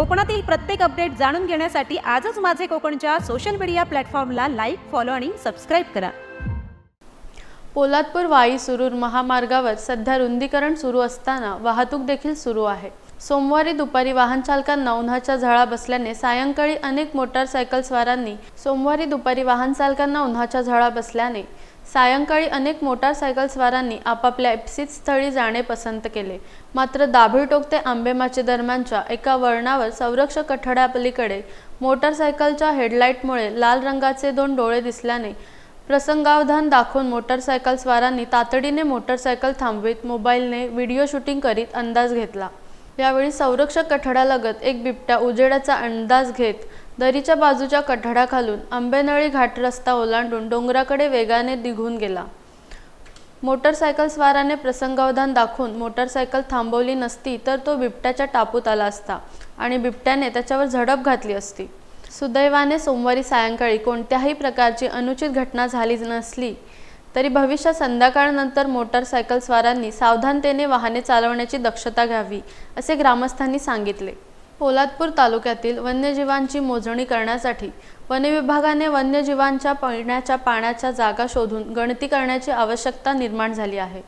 कोकणातील प्रत्येक अपडेट जाणून घेण्यासाठी आजच माझे कोकणच्या सोशल मीडिया प्लॅटफॉर्मला लाईक फॉलो आणि सबस्क्राईब करा. पोलादपूर वाई सुरूर महामार्गावर सध्या रुंदीकरण सुरू असताना वाहतूक देखील सुरू आहे. सोमवारी दुपारी वाहन चालकांना उन्हाच्या झळा बसल्याने सायंकाळी अनेक मोटारसायकलस्वारांनी सोमवारी दुपारी वाहन चालकांना उन्हाच्या झळा बसल्याने सायंकाळी अनेक मोटारसायकलस्वारांनी आपापल्या इप्सित स्थळी जाणे पसंत केले. मात्र दाभिटोक ते आंबेमाचे दरम्यानच्या एका वळणावर संरक्षक कठड्यापलीकडे मोटारसायकलच्या हेडलाईटमुळे लाल रंगाचे दोन डोळे दिसल्याने प्रसंगावधान दाखवून मोटारसायकल स्वारांनी तातडीने मोटारसायकल थांबवीत मोबाईलने व्हिडिओ शूटिंग करीत अंदाज घेतला. यावेळी संरक्षक कठड्यालगत एक बिबट्या उजेडाचा अंदाज घेत दरीच्या बाजूच्या कठड्याखालून आंबेनळी घाट रस्ता ओलांडून डोंगराकडे वेगाने निघून गेला. मोटरसायकल स्वाराने प्रसंगावधान दाखवून मोटरसायकल थांबवली नसती तर तो बिबट्याच्या टापूत आला असता आणि बिबट्याने त्याच्यावर झडप घातली असती. सुदैवाने सोमवारी सायंकाळी कोणत्याही प्रकारची अनुचित घटना झाली नसली तरी भविष्यात संध्याकाळनंतर मोटरसायकलस्वारांनी सावधानतेने वाहने चालवण्याची दक्षता घ्यावी असे ग्रामस्थांनी सांगितले पोलादपूर तालुक्यातील वन्यजीवांची मोजणी करण्यासाठी वनविभागाने वन्यजीवांच्या पिण्याच्या पाण्याच्या जागा शोधून गणती करण्याची आवश्यकता निर्माण झाली आहे